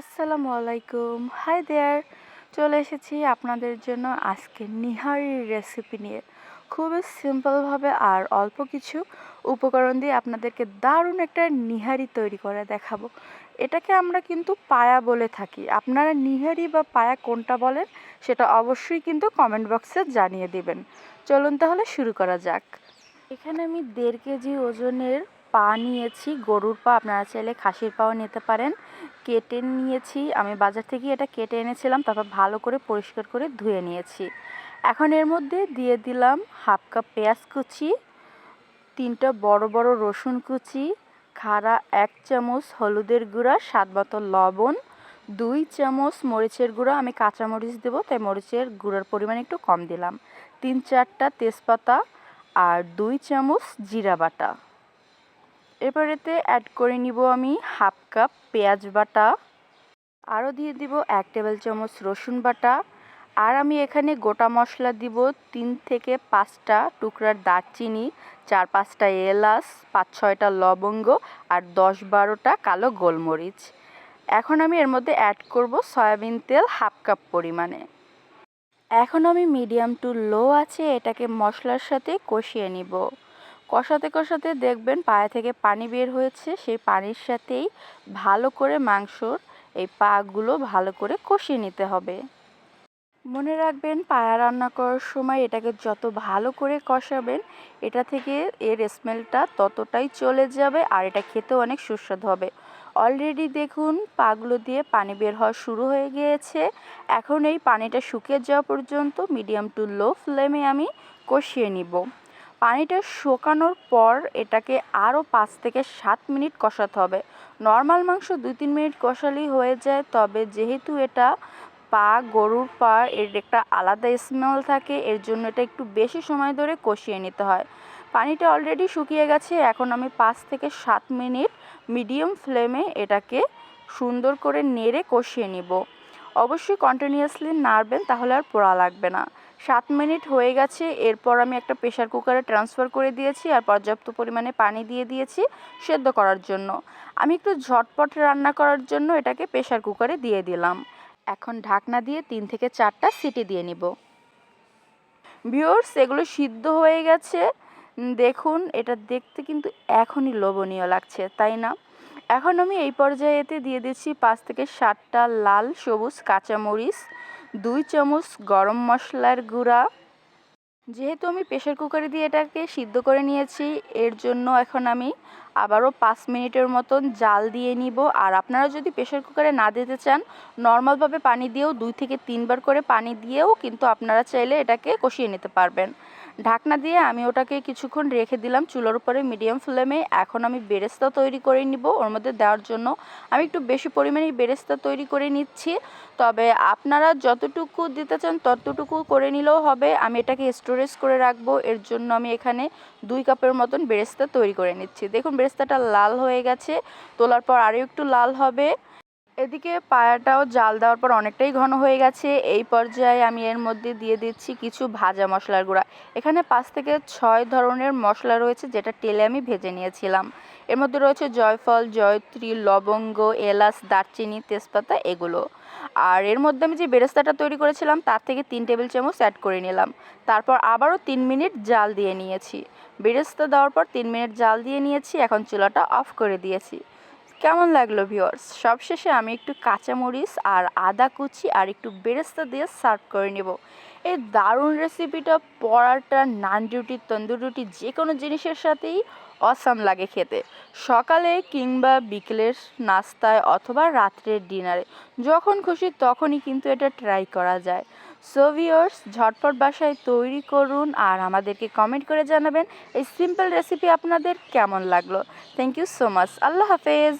আসসালামু আলাইকুম। Hi there চলে এসেছি আপনাদের জন্য আজকে নিহারির রেসিপি নিয়ে। খুবই সিম্পলভাবে আর অল্প কিছু উপকরণ দিয়ে আপনাদেরকে দারুণ একটা নিহারি তৈরি করে দেখাবো। এটাকে আমরা কিন্তু পায়া বলে থাকি। আপনারা নিহারি বা পায়া কোনটা বলেন, সেটা অবশ্যই কিন্তু কমেন্ট বক্সে জানিয়ে দিবেন। চলুন তাহলে শুরু করা যাক। এখানে আমি দেড় কেজি ওজনের পা নিয়েছি, গরুর পা, আপনারা চাইলে খাসির পাও নিতে পারেন। কেটে নিয়েছি, আমি বাজার থেকে এটা কেটে এনেছিলাম, তারপর ভালো করে পরিষ্কার করে ধুয়ে নিয়েছি। এখন এর মধ্যে দিয়ে দিলাম হাফ কাপ পেঁয়াজ কুচি, তিনটা বড় বড় রসুন কুচি, খাড়া এক চামচ হলুদের গুঁড়া, স্বাদ মতো লবণ, দুই চামচ মরিচের গুঁড়া, আমি কাঁচা মরিচ দেবো, তাই মরিচের গুঁড়ার পরিমাণ একটু কম দিলাম। তিন চারটা তেজপাতা আর দুই চামচ জিরা বাটা। এবারেতে অ্যাড করে নিব আমি হাফ কাপ পেঁয়াজ বাটা। আরও দিয়ে দিব এক টেবিল চামচ রসুন বাটা। আর আমি এখানে গোটা মশলা দিব তিন থেকে পাঁচটা টুকরার দারচিনি, চার পাঁচটা এলাচ, পাঁচ ছয়টা লবঙ্গ আর দশ বারোটা কালো গোলমরিচ। এখন আমি এর মধ্যে অ্যাড করব সয়াবিন তেল হাফ কাপ পরিমাণে। এখন আমি মিডিয়াম টু লো আছে এটাকে মশলার সাথে কষিয়ে নিব। কষাতে কষাতে দেখবেন পায়ে থেকে পানি বের হয়েছে। সেই পানির সাথেই ভালো করে মাংসর এই পাগুলো ভালো করে কষিয়ে নিতে হবে। মনে রাখবেন, পায়া রান্না করার সময় এটাকে যত ভালো করে কষাবেন, এটা থেকে এর স্মেলটা ততটাই চলে যাবে আর এটা খেতেও অনেক সুস্বাদু হবে। অলরেডি দেখুন, পাগুলো দিয়ে পানি বের হওয়া শুরু হয়ে গিয়েছে। এখন এই পানিটা শুকিয়ে যাওয়া পর্যন্ত মিডিয়াম টু লো ফ্লেমে আমি কষিয়ে নিব। পানিটা শুকানোর পর এটাকে আরও পাঁচ থেকে সাত মিনিট কষাতে হবে। নর্মাল মাংস দুই তিন মিনিট কষালেই হয়ে যায়, তবে যেহেতু এটা পা, গরুর পা, এর একটা আলাদা স্মেল থাকে, এর জন্য এটা একটু বেশি সময় ধরে কষিয়ে নিতে হয়। পানিটা অলরেডি শুকিয়ে গেছে, এখন আমি পাঁচ থেকে সাত মিনিট মিডিয়াম ফ্লেমে এটাকে সুন্দর করে নেড়ে কষিয়ে নিব। অবশ্যই কন্টিনিউয়াসলি নাড়বেন, তাহলে আর পোড়া লাগবে না। সাত মিনিট হয়ে গেছে, এরপর আমি একটা প্রেশার কুকারে ট্রান্সফার করে দিয়েছি আর পর্যাপ্ত পরিমাণে পানি দিয়ে দিয়েছি সেদ্ধ করার জন্য। আমি একটু ঝটপট রান্না করার জন্য এটাকে প্রেশার কুকারে দিয়ে দিলাম। এখন ঢাকনা দিয়ে তিন থেকে চারটা সিটি দিয়ে নিব। ভিওর্স এগুলো সিদ্ধ হয়ে গেছে। দেখুন, এটা দেখতে কিন্তু এখনই লোভনীয় লাগছে, তাই না? এখন আমি এই পর্যায়েতে দিয়ে দিচ্ছি পাঁচ থেকে সাতটা লাল সবুজ কাঁচামরিচ। দুই চামচ গরম মশলার গুঁড়া। যেহেতু আমি প্রেশার কুকারে দিয়ে এটাকে সিদ্ধ করে নিয়েছি, এর জন্য এখন আমি আবারও পাঁচ মিনিটের মতন জাল দিয়ে নিব। আর আপনারা যদি প্রেশার কুকারে না দিতে চান নর্মালভাবে পানি দিয়েও দুই থেকে তিনবার করে পানি দিয়েও কিন্তু আপনারা চাইলে এটাকে কষিয়ে নিতে পারবেন। ঢাকনা দিয়ে আমি ওটাকে কিছুক্ষণ রেখে দিলাম চুলোর উপরে মিডিয়াম ফ্লেমে এখন আমি বেরেস্তা তৈরি করে নিব। ওর মধ্যে দেওয়ার জন্য আমি একটু বেশি পরিমাণে বেরেস্তা তৈরি করে নিচ্ছি। তবে আপনারা যতটুকু দিতে চান ততটুকু করে নিলেও হবে। আমি এটাকে স্টোরেজ করে রাখব। এর জন্য আমি এখানে দুই কাপের মতন বেরেস্তা তৈরি করে নিচ্ছি। দেখুন বেরেস্তাটা লাল হয়ে গেছে। তোলার পর আরও একটু লাল হবে। এদিকে পায়াটাও জাল দেওয়ার পর অনেকটাই ঘন হয়ে গেছে। এই পর্যায়ে আমি এর মধ্যে দিয়ে দিচ্ছি কিছু ভাজা মশলার গুঁড়া। এখানে পাঁচ থেকে ছয় ধরনের মশলা রয়েছে যেটা তেলে আমি ভেজে নিয়েছিলাম। এর মধ্যে রয়েছে জয়ফল, জয়ত্রী, লবঙ্গ, এলাচ, দারচিনি, তেজপাতা, এগুলো। আর এর মধ্যে আমি যে বেরেস্তাটা তৈরি করেছিলাম, তার থেকে তিন টেবিল চামচ অ্যাড করে নিলাম। তারপর আবারও তিন মিনিট জাল দিয়ে নিয়েছি। বেরেস্তা দেওয়ার পর তিন মিনিট জাল দিয়ে নিয়েছি, এখন চুলাটা অফ করে দিয়েছি। কেমন লাগল ভিওর্স সবশেষে আমি একটু কাঁচামরিচ আর আদা কুচি আর একটু বেরেস্তা দিয়ে সার্ভ করে নেব। এই দারুণ রেসিপিটা পরাটা, নান রুটি, তন্দুর রুটি যে কোনো জিনিসের সাথেই অসাম লাগে খেতে। সকালে কিংবা বিকেলের নাস্তায় অথবা রাত্রের ডিনারে যখন খুশি তখনই কিন্তু এটা ট্রাই করা যায়। সো ভিওর্স ঝটপট বাসায় তৈরি করুন আর আমাদেরকে কমেন্ট করে জানাবেন এই সিম্পল রেসিপি আপনাদের কেমন লাগল। থ্যাংক ইউ সো মাচ আল্লাহ হাফেজ।